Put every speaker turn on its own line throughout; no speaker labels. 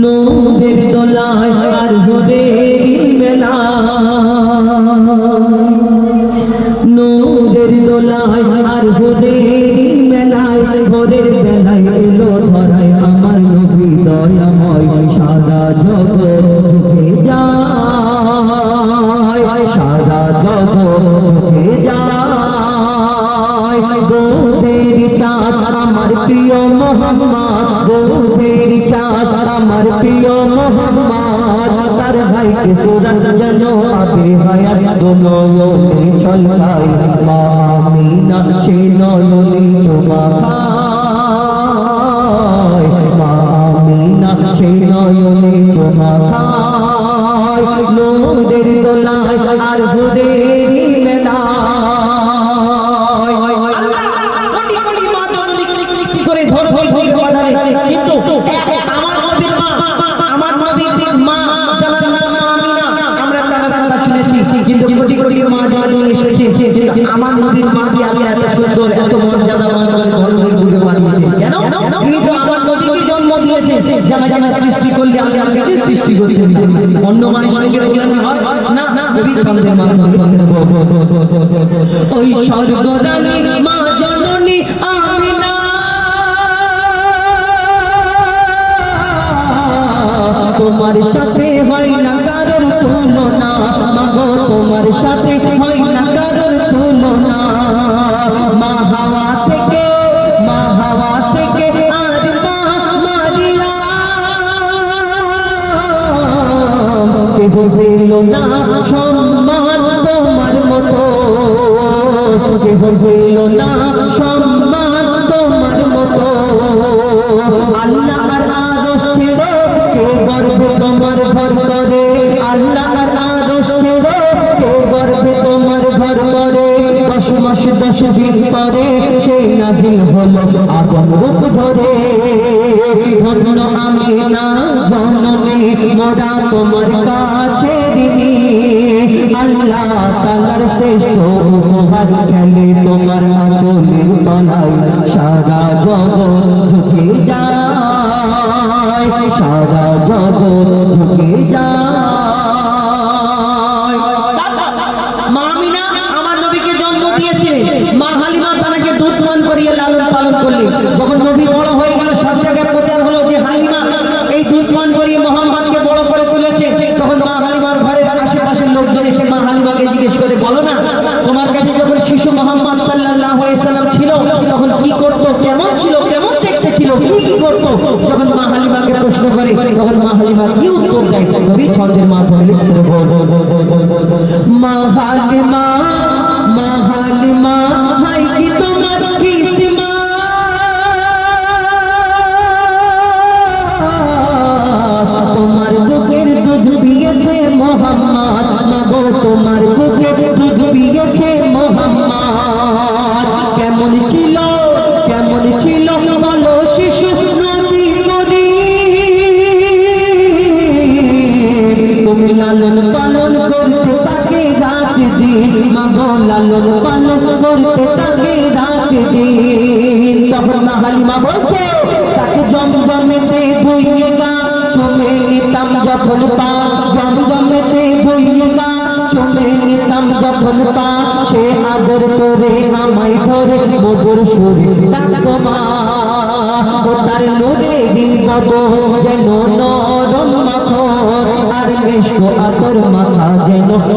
নূরের দোলায় আর হবে। के सूरज जलो अभी हयात दुलो ने छलकाई मामीना छिनो लुली चुमा खाय मामीना छिनो लुली चुमा खाय नूরের দোলায় আর হুদের সবাই সারা জগৎ ঝুঁকে
যা কবিতায় কবি ছন্দের মাধ্যমে
লিখছে মা ভাগ্যে মা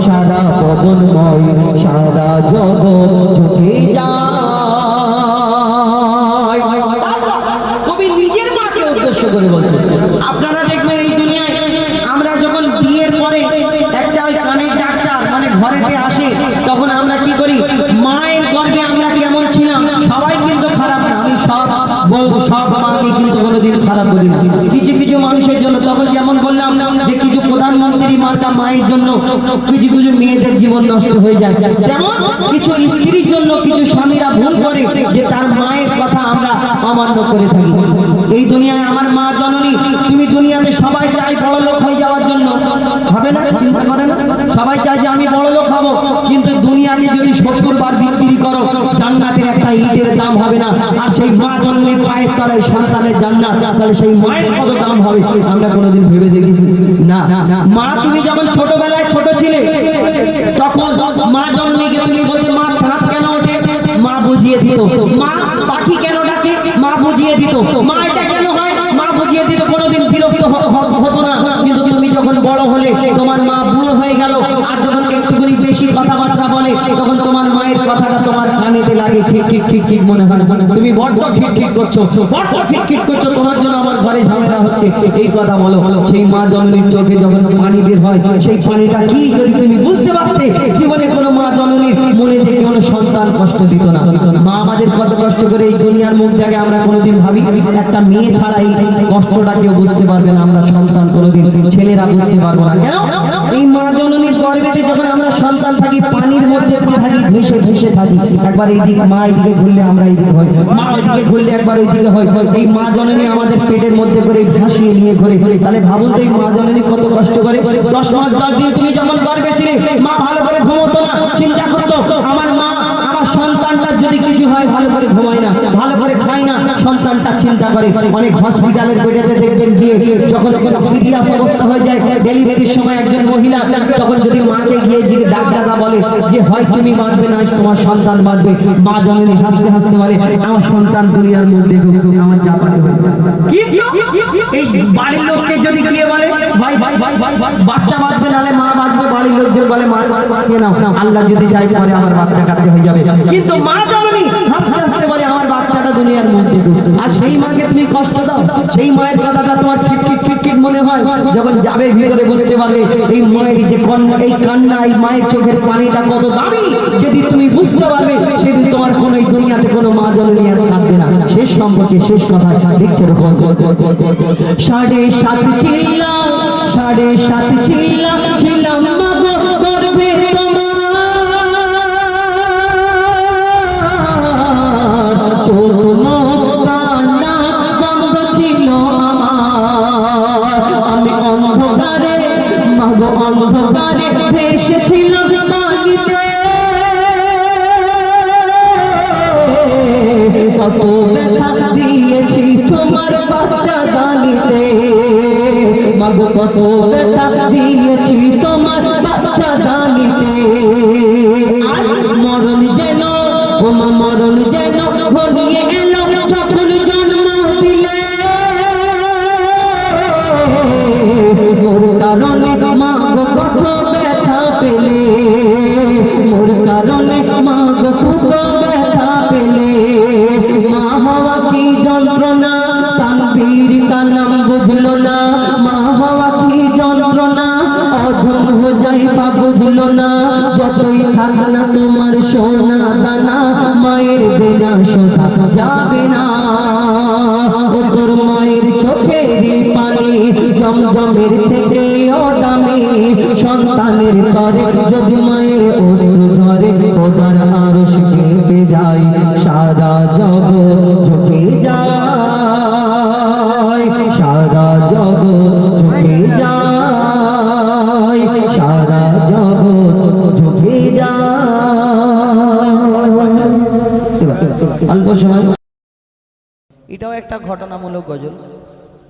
সাদা পদনময় নষ্ট হয়ে যায়। যেমন কিছু স্ত্রীর জন্য কিছু স্বামীরা ভুল করে যে তার মায়ের কথা আমরা অমান্য করে থাকি। এই দুনিয়ায় আমার মা জননী, তুমি দুনিয়াতে সবাই চাই বড় লোক হয়ে যাওয়ার জন্য। হবে না? চিন্তা করে না? সবাই চায় যে আমি বড় লোক হব। কিন্তু দুনিয়াকে যদি সত্তর বার বিক্রি করো, জান্নাতের একটা ইটের দাম হবে না। আর সেই মা জননীর পায়ের তলায়
সন্তানের জান্নাত, তাহলে সেই মায়ের কত দাম হবে? আমরা কোনোদিন ভেবে
দেখি তখন মা জন্মে গিয়ে তুমি বলতে মা চাঁদ কেন ওঠে? মা বুঝিয়ে দিত। মা পাখি কেন ডাকে? মা বুঝিয়ে দিত। মা এটা কেন হয়? মা বুঝিয়ে দিত, কোনোদিন বিরক্ত হতো না। কিন্তু তুমি যখন বড় হলে, তোমার মা বুড়ো হয়ে গেল, আর যখন একটুখানি বেশি কথাবার্তা বলে, তখন তোমার মায়ের কথাটা তোমার কানেতে লাগে, ঠিক ঠিক ঠিক ঠিক মনে হয় তুমি বড্ড ঠিক ঠিক করছ, বড্ড ঠিক ঠিক করছ, তোমার জন্য হচ্ছে এই কথা বলো, সেই মা জননীর চোখে যখন পানি বের হয়, সেই পানিটা কি যদি তুমি বুঝতে পারতে, জীবনে কোনো মা জননীর মনে থেকে কোনো সন্তান কষ্ট দিত না। মা আমাদের কত কষ্ট করে এই দুনিয়ার মুখ থেকে আমরা কোনোদিন ভাবি, একটা মেয়ে ছাড়া এই কষ্টটা কেউ বুঝতে পারবে না, আমরা সন্তান কোনোদিন ছেলেরা বুঝতে পারব না। কেন? এই মা গর্ভেতে যখন আমরা সন্তান থাকি, পানির মধ্যে থাকি, ভেসে ভেসে থাকি। একবার এইদিকে মা এইদিকে ঘুরলে আমরা এইদিকে হয়। মা ওইদিকে ঘুরলে একবার ওইদিকে হয়। এই মা জননী আমাদের পেটের মধ্যে করে ভাসিয়ে নিয়ে ঘুরে। তাহলে ভাবুন তো এই মা জননী কত কষ্ট করে। দশ মাস, দশ দিন তুমি যখন গর্বে ছিলে, মা ভালো করে ঘুমোতো না, চিন্তা করতো, আমার সন্তানটার যদি কিছু হয় ভালো করে ঘুমায় না ভালো করে খায় না সন্তানটা চিন্তা করে। অনেক হসপিটালের বেডেতে দেখবেন গিয়ে যখন সিরিয়াস অবস্থা হয়ে যায় ডেলিভারির সময় একজন মহিলা তখন যদি মাকে গিয়ে যে ডাক্তাররা বলে যে হয় তুমি বাঁচবে না তোমার সন্তান বাঁচবে মা জননী হাসতে হাসতে বলে আমার সন্তান দুনিয়ার মধ্যে ঢুকুক, আমার হবে এই বাড়ির লোককে যদি গিয়ে বলে ভাই ভাই ভাই ভাই বাচ্চা বাঁচবে নালে মা বাঁচবে। বাড়ির লোকজন বলে মা বাঁচিয়ে নাও। আল্লাহ যদি চাই পরে আমার বাচ্চা কাছে হয়ে যাবে। কিন্তু মা জননী হাসতে হাসতে বলে আমার বাচ্চাটা দুনিয়ার মধ্যে ঢুকুক। আর সেই মাকে তুমি কষ্ট দাও। সেই মায়ের কথাটা তোমার খিটখিট খিটখিট মনে হয়? যখন যাবে ভিতরে বুঝতে পারবে, এই মায়ের যে কন্যা, এই কান্না, এই মায়ের চোখের পানিটা কত দামি। যেদিন তুমি বুঝতে পারবে, সেদিন তোমার কোনো এই দুনিয়াতে কোনো মা জননী আর থাকবে না। শেষ সম্পর্কে শেষ কথা দেখছে সাড়ে সাত ছিলাম সাড়ে সাত ছিলাম কত ব্যথা দিয়েছি তোমার বাচ্চা দানিতে মাগো কত ব্যথা দিয়েছি তোমার যদি মায়ের অশ্রু ঝরে খোদার যায়, সারা জগ ঝুঁকে যায়, সারা জগ ঝুঁকে যায়, সারা জগ ঝুঁকে যায়। অল্প সময়। এটাও একটা ঘটনামূলক গজল।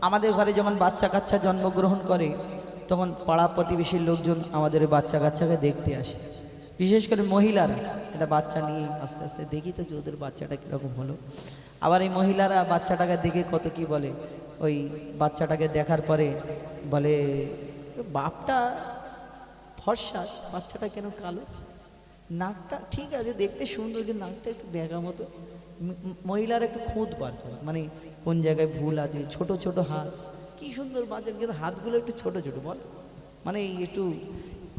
আমাদের ঘরে যখন বাচ্চা কাচ্চা জন্মগ্রহণ করে তখন পাড়া প্রতিবেশীর লোকজন আমাদের বাচ্চা কাচ্চাকে দেখতে আসে। বিশেষ করে মহিলারা এটা বাচ্চা নিয়ে আস্তে আস্তে দেখি তো যে ওদের বাচ্চাটা কীরকম হলো। আবার এই মহিলারা বাচ্চাটাকে দেখে কত কি বলে, ওই বাচ্চাটাকে দেখার পরে বলে, বাপটা ফর্সা, বাচ্চাটা কেন কালো? নাকটা ঠিক আছে, দেখতে সুন্দর, কিন্তু নাকটা একটু বেগা মতো। মহিলার একটু খুঁত বার মানে কোন জায়গায় ভুল আছে, ছোট ছোট হাত। কি সুন্দর বাজার কিন্তু হাতগুলো একটু ছোট ছোট বল। মানে একটু,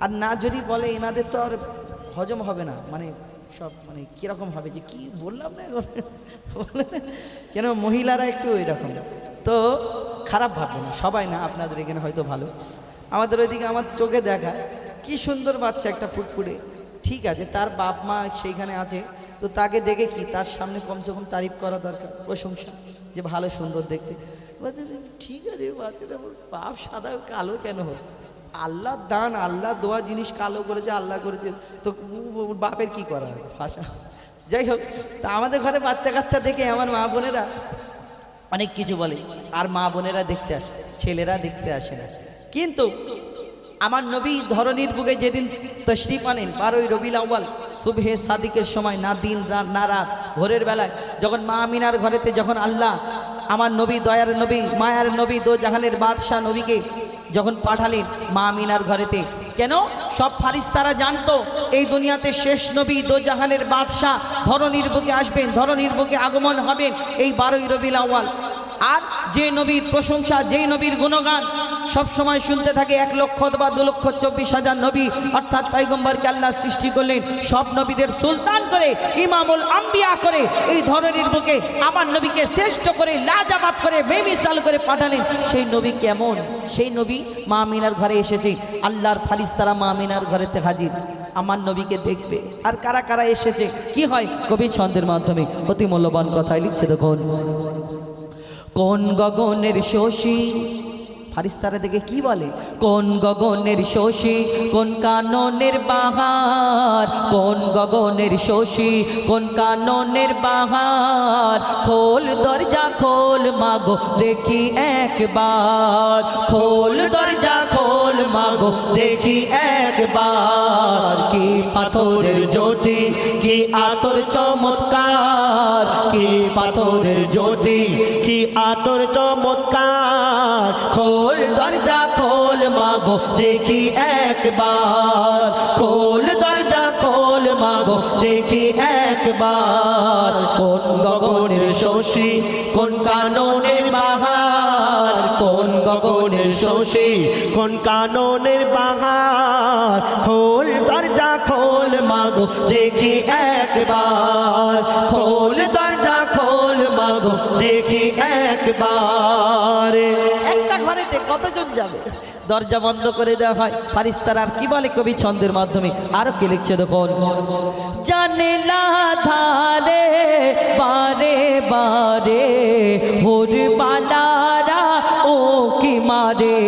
আর না যদি বলে এনাদের তো আর হজম হবে না মানে সব মানে কীরকম হবে যে কি বললাম না এখন? কেন মহিলারা একটু এরকম। তো খারাপ ভাববে না, সবাই না, আপনাদের এখানে হয়তো ভালো। আমাদের ওইদিকে আমার চোখে দেখা, কি সুন্দর বাচ্চা একটা ফুটফুটে। ঠিক আছে, তার বাপ মা সেইখানে আছে, তো তাকে দেখে কি? তার সামনে কমসে কম তারিফ করা দরকার, প্রশংসা, যে ভালো, সুন্দর দেখতে। বলছে, ঠিক আছে বাচ্চাটা ওর বাপ সাদা কালো কেন আল্লাহ দান আল্লাহ দোয়া জিনিস কালো করেছে আল্লাহ করেছে তো বাপের কি করা ভাষা। যাই হোক তা আমাদের ঘরে বাচ্চা কাচ্চা দেখে আমার মা বোনেরা
অনেক কিছু বলে আর মা বোনেরা দেখতে আসে ছেলেরা দেখতে আসে না। কিন্তু আমার নবী ধরনীর বুকে যেদিন তশরিফ আনেন বারোই রবিল আউ্বাল শুভে সাদিকের সময় না দিন না রাত ভোরের বেলায় যখন মা আমিনার ঘরেতে যখন আল্লাহ আমার নবী, দয়ার নবী, মায়ার নবী, দো জাহানের বাদশাহ নবীকে যখন পাঠালেন মা মিনার ঘরেতে। কেন? সব ফারিস্তারা জানতো, এই দুনিয়াতে শেষ নবী, দো জাহানের বাদশাহ ধরনীর বুকে আসবেন ধরনীর বুকে আগমন হবেন, এই বারোই রবিল আউ্বাল আর যে নবীর প্রশংসা যেই নবীর গুণগান সব সময় শুনতে থাকে, এক লক্ষ বা দু লক্ষ চব্বিশ হাজার নবী। অর্থাৎ পাইগম্বরকে আল্লাহ সৃষ্টি করলেন, সব নবীদের সুলতান করে, ইমামুল আম্বিয়া করে, এই ধরনের বুকে আমার নবীকে শ্রেষ্ঠ করে লাজাবাব করে, বেমিসাল করে পাঠালেন। সেই নবী কেমন? সেই নবী মা আমিনার ঘরে এসেছে। আল্লাহর ফালিস্তারা মা মিনার ঘরেতে হাজির। আমার নবীকে দেখবে। আর কারা কারা এসেছে? কি হয়? কবি ছন্দের মাধ্যমে। অতি মূল্যবান কথাই লিখছে দেখুন। কোন গগনের শশী? ফারিস্তারা দেখে কি বলে? কোন গগনের শশী? কোন কাননের বাহার? কোন গগনের শশী? কোন কাননের বাহার? খোল দরজা খোল মাগো, দেখি একবার। খোল দরজা খোল মাগো, দেখি একবার। কি পাথরের জ্যোতি, কি আতর চমৎকার। কি পাথরের জ্যোতি
কি আতর চমৎকার।
খোল দরজা খোল মাগো, দেখি একবার। খোল দরজা খোল মাগো, দেখি একবার। কোন গগনের শশী, কোন কাননের বাহার? কোন গগনের শশী,
কোন কাননের বাহার? খোল দরজা খোল
মাগো, দেখি একবার। খোল দরজা দেখি একবার। একটা ঘরেতে কতজন যাবে? দরজা বন্ধ করে দেওয়া হয়। ফারিস্তার আর কি বলে কবি ছন্দের মাধ্যমে? আরও কে লিখছে দেখুন। জানেলা ধারে, বারে বারে হোর পালারা ও কি মারে।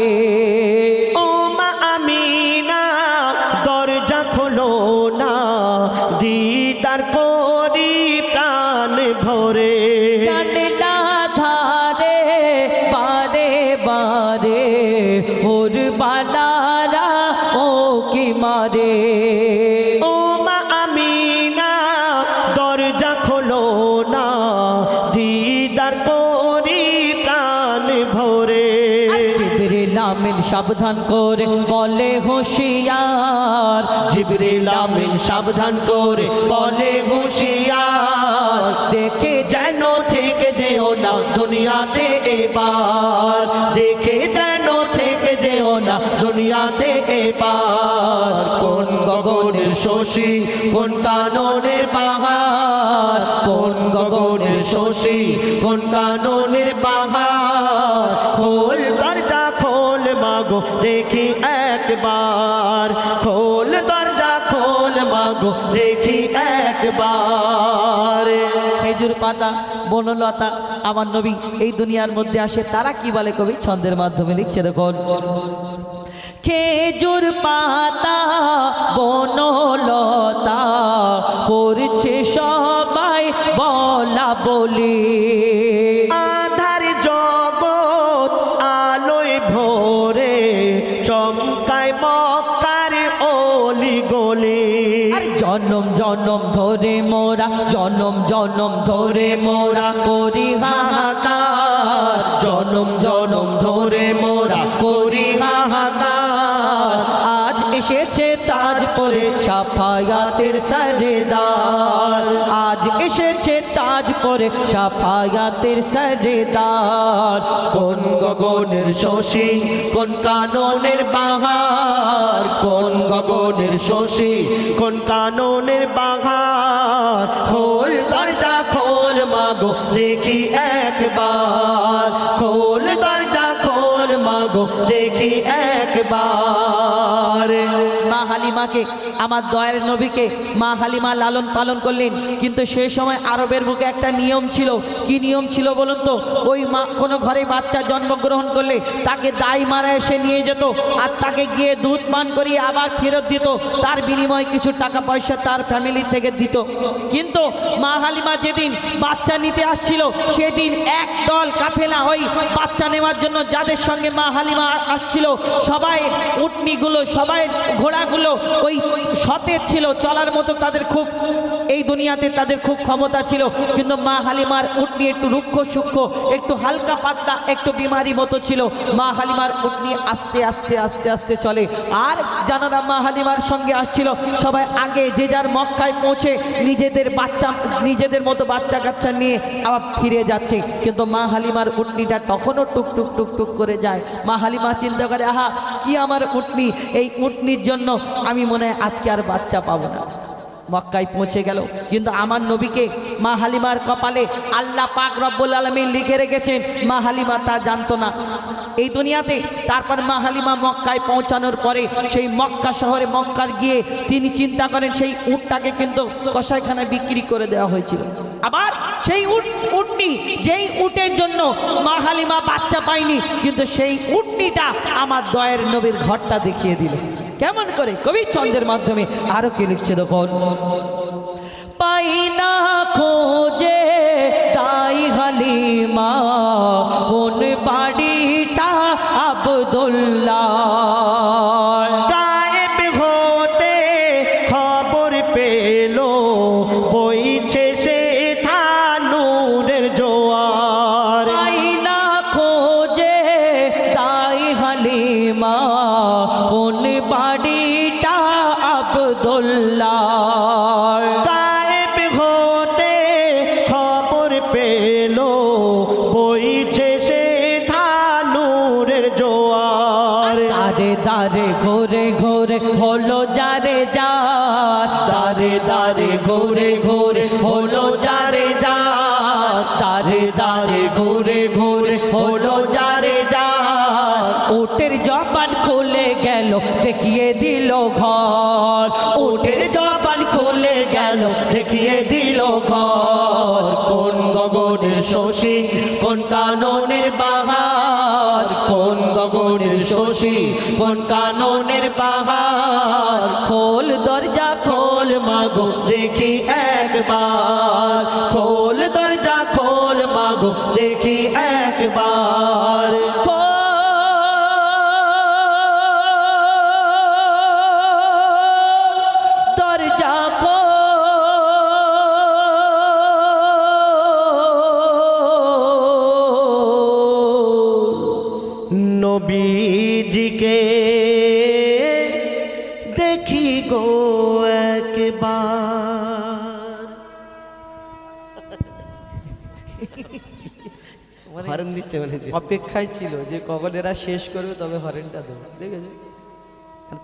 হোর বালারা ও কি মারে?
ও মা আমিনা দরজা খোলো না দিদার করি প্রাণ ভরে।
আমিন সাবধান করে বলে হুঁশিয়ার জিবরিল আমিন সাবধান করে বলে হুঁশিয়ার দেখে শশী, কোন কাননের বাহার কোন গগনের শশী, কোন কাননের বাহার
খোল দরজা খোল মাগো, দেখি একবার। খোল দরজা খোল মাগো, দেখি একবার।
খেজুর পাতা, বনলতা, আমার নবী এই দুনিয়ার মধ্যে আসে, তারা কি বলে কবি? ছন্দের মাধ্যমে লিখছে দেখুন। খেজুর পাতা বনলতা করছে সবাই বলা বলি।
আধার জগৎ আলোয় ভোরে চমকায় মক্কার অলি গলি।
জনম জনম ধরে মোরা জনম জনম ধরে মোরা। সাফায়াতের সরেদার আজ এসেছে তাজ পরে সাফায়াতের সরেদার কোন গগনের শশী, কোন কাননের বাহার? কোন গগনের শশী,
কোন কাননের বাঘার
খোল দরজা খোল মাগো, দেখি একবার। খোল দরজা হালিমাকে আমার দয়ের নবীকে মা হালিমা লালন পালন করলেন। কিন্তু সেই সময় আরবের বুকে একটা নিয়ম ছিল। কি নিয়ম ছিল বলুন তো? ওই মা কোনো ঘরে বাচ্চা জন্মগ্রহণ করলে তাকে দাই মারা এসে নিয়ে যেত আর তাকে গিয়ে দুধ পান করিয়ে আবার ফেরত দিত। তার বিনিময়ে কিছু টাকা পয়সা তার ফ্যামিলি থেকে দিত। কিন্তু মা হালিমা যেদিন বাচ্চা নিতে আসছিল, সেদিন এক দল কাফেলা ওই বাচ্চা নেওয়ার জন্য যাদের সঙ্গে মা হালিমা আসছিল, সবাই উটনিগুলো, সবাই ঘোড়াগুলো ওই সতেজ ছিল, চলার মতো তাদের খুব, এই দুনিয়াতে তাদের খুব ক্ষমতা ছিল। কিন্তু মা হালিমার উটনি একটু রুক্ষ সূক্ষ্ম, একটু হালকা পাতলা, একটু বিমারি মতো ছিল। মা হালিমার উটনি আস্তে আস্তে আস্তে আস্তে চলে। আর জানারা মা হালিমার সঙ্গে আসছিল। সবাই আগে যে যার মক্কায় পৌঁছে নিজেদের বাচ্চা, নিজেদের মতো বাচ্চা কাচ্চা নিয়ে আবার ফিরে যাচ্ছে। কিন্তু মা হালিমার উটনিটা তখনও টুক টুক টুক টুক করে যায়। মা হালিমা চিন্তা করে, আহা, কি আমার উটনি? এই উটনির জন্য আমি মনে হয় আজকে আর বাচ্চা পাবো না। মক্কায় পৌঁছে গেল। কিন্তু আমার নবীকে মা হালিমার কপালে আল্লাহ পাক রব্বুল আলমিন লিখে রেখেছেন, মা হালিমা তা জানতো না। এই দুনিয়াতে তারপর মা হালিমা মক্কায় পৌঁছানোর পরে সেই মক্কা শহরে মক্কার গিয়ে তিনি চিন্তা করেন, সেই উটটাকে কিন্তু কষাইখানায় বিক্রি করে দেওয়া হয়েছিল। আবার সেই উট উটনি যেই উটের জন্য মা হালিমা বাচ্চা পায়নি, কিন্তু সেই উটনিটা আমার দয়ের নবীর ঘরটা দেখিয়ে দিল। কেমন করে কবি চন্দ্রের মাধ্যমে আরও কে লিখছে তখন পাই না খোঁজে তাই হালিমা, কোন বাড়িটা আবদুল্লাহ। দারে ঘোরে ঘোরে হলো যারে যা দারে দারে ঘোরে কোন কাননের অপেক্ষায় ছিল যে কখন এরা শেষ করবে তবে হরেনটা দেবে। দেখেছ?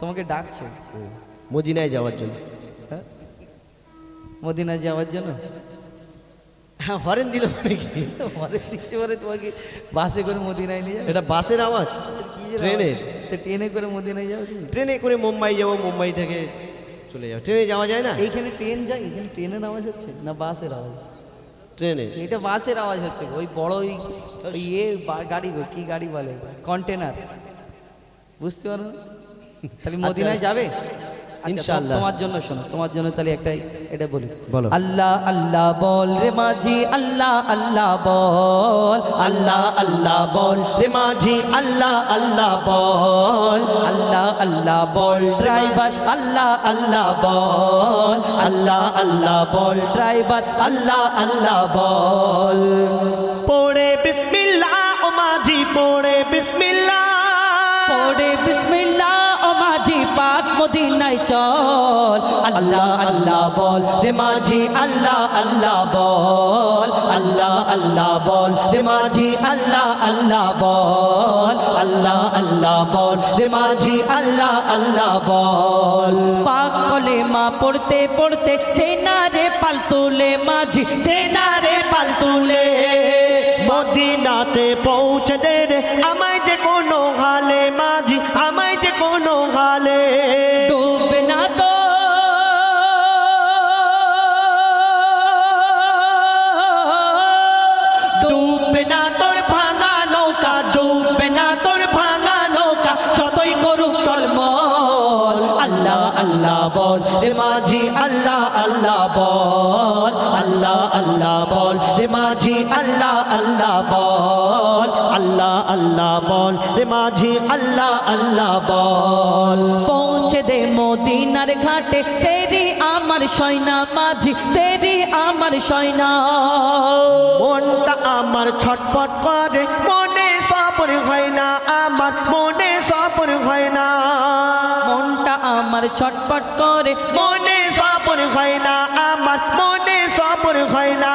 তোমাকে ডাকছে।
মদিনায় যাওয়ার জন্য।
হ্যাঁ? মদিনা যাওয়ার জন্য?
হ্যাঁ হরেন দিল মানে কি?
হরেন দিচ্ছে মানে তোমাকে বাসে করে মদিনায় নিয়ে
এটা বাসের আওয়াজ? ট্রেনের?
তো ট্রেনে করে মদিনায় যাও
ট্রেনে করে মুম্বাই যাব মুম্বাই থেকে চলে যাব। ট্রেনে যাওয়া যায় না?
এইখানে ট্রেন যায় এখানে ট্রেনের আওয়াজ হচ্ছে না বাসের আওয়াজ?
ট্রেনে।
এটা বাসের আওয়াজ হচ্ছে ওই বড় ওই ইয়ে গাড়ি গো, কি গাড়ি বলে? কন্টেনার। বুঝতে পারো? তাহলে মদিনায় যাবে? আচ্ছা,
ইনশাআল্লাহ।
তোমার জন্য শোনো তোমার জন্য তাহলে একটাই এটা বলি।
বলো।
আল্লাহ আল্লাহ বল রে মাঝি আল্লাহ আল্লাহ বল। আল্লাহ আল্লাহ বল
রে মাঝি আল্লাহ আল্লাহ বল।
আল্লাহ আল্লাহ বল ড্রাইভার আল্লাহ আল্লাহ বল। আল্লাহ আল্লাহ বল ড্রাইভার আল্লাহ আল্লাহ বল।
পড়ে বিসমিল্লাহ ও মাঝি পড়ে বিসমিল্লাহ।
মদিনায় চল। আল্লাহ আল্লাহ বল। রে মাঝি, আল্লাহ আল্লাহ বল। আল্লাহ আল্লাহ বল। রে মাঝি, আল্লাহ আল্লাহ বল। আল্লাহ আল্লাহ বল। রে মাঝি, আল্লাহ আল্লাহ বল। পাক কলে মা পড়তে পড়তে তেনা রে পাল তুলে মাঝি তেনা আল্লাহ বল, রে মাঝি আল্লাহ আল্লাহ বল। পৌঁছে দে মদিনার ঘাটে, তেরি আমার সয়না মাঝি, তেরি আমার সয়না।
মনটা আমার ছটফট করে, মনে সফর হয় না আমার, মনে সফর হয় না।
মনটা আমার ছটফট করে,
মনে সফর হয় না আমার, মনে সফর হয় না।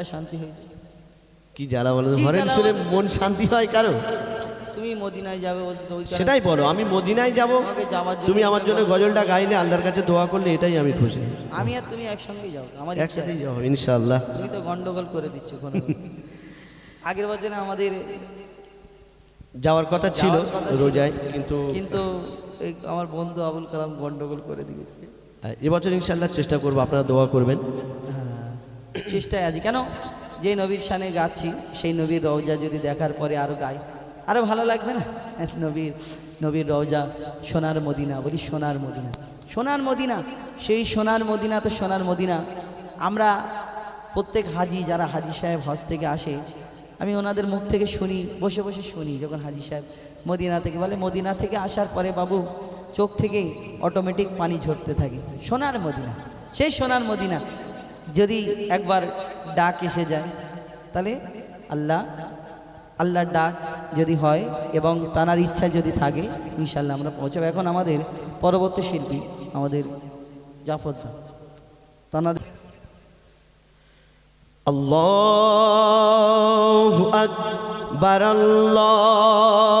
মনটা শান্তি হয়েছে
কি জ্বালা বলো হরেন শুনে মন শান্তি হয় কারও?
তুমি মদিনায় যাবে বলতে
সেটাই বলো আমি মদিনায় যাব। তুমি আমার জন্য গজলটা গাইলে আল্লাহর কাছে দোয়া করলে এটাই আমি খুশি।
আমি আর তুমি একসঙ্গেই যাও আমার
একসাথেই যাও ইনশাআল্লাহ।
তুমি তো গন্ডগোল করে দিচ্ছ কোনো আগের বছরে আমাদের
যাওয়ার কথা ছিল। রোজায় কিন্তু
কিন্তু আমার বন্ধু আবুল কালাম গন্ডগোল করে দিয়েছে।
এবছর ইনশাআল্লাহ চেষ্টা করব আপনারা দোয়া করবেন।
চেষ্টায় আছি। কেন? যে নবীর সানে গাচ্ছি, সেই নবীর রওজা যদি দেখার পরে আরও গাই, আরও ভালো লাগবে না? নবীর নবীর রওজা সোনার মদিনা, বলি সোনার মদিনা। সোনার মদিনা, সেই সোনার মদিনা তো সোনার মদিনা। আমরা প্রত্যেক হাজি, যারা হাজি সাহেব হজ থেকে আসে, আমি ওনাদের মুখ থেকে শুনি, বসে বসে শুনি যখন হাজি সাহেব মদিনা থেকে, বলে মদিনা থেকে আসার পরে বাবু, চোখ থেকে অটোমেটিক পানি ঝরতে থাকে। সোনার মদিনা, সেই সোনার মদিনা। যদি একবার ডাক এসে যায়, তাহলে আল্লাহ, আল্লাহর ডাক যদি হয় এবং তানার ইচ্ছা যদি থাকে ইনশাল্লাহ আমরা পৌঁছাবো। এখন আমাদের পরবর্তী শিল্পী আমাদের জাফর তানাদের
আল্লাহ আকবার, আল্লাহ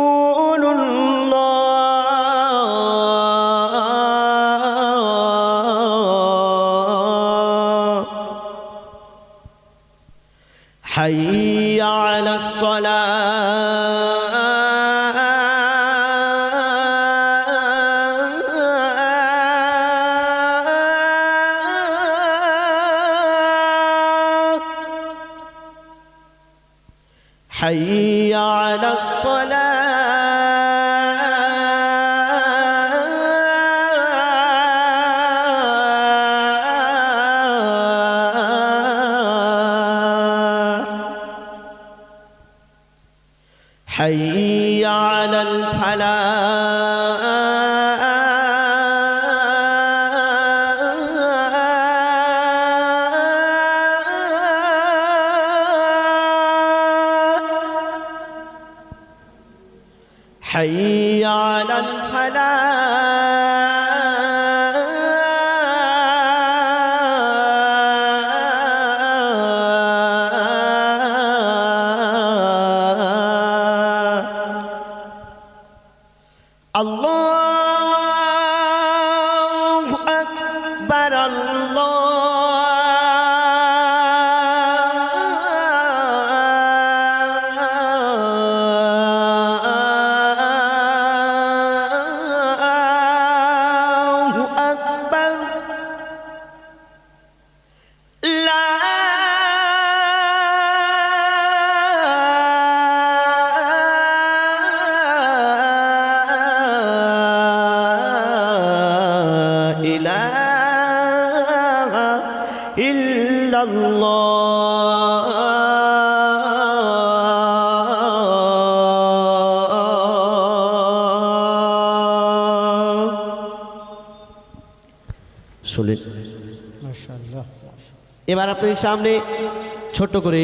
على الفلاح এবার আপনাদের সামনে ছোট্ট করে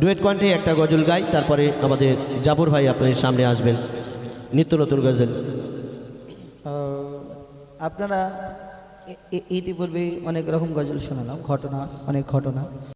ডুয়েট কণ্ঠে একটা গজল গাই, তারপরে আমাদের জাফর ভাই আপনাদের সামনে আসবেন, নিত্য নতুন গজল।
আপনারা ইতিপূর্বে অনেক রকম গজল শোনালাম, ঘটনা, অনেক ঘটনা।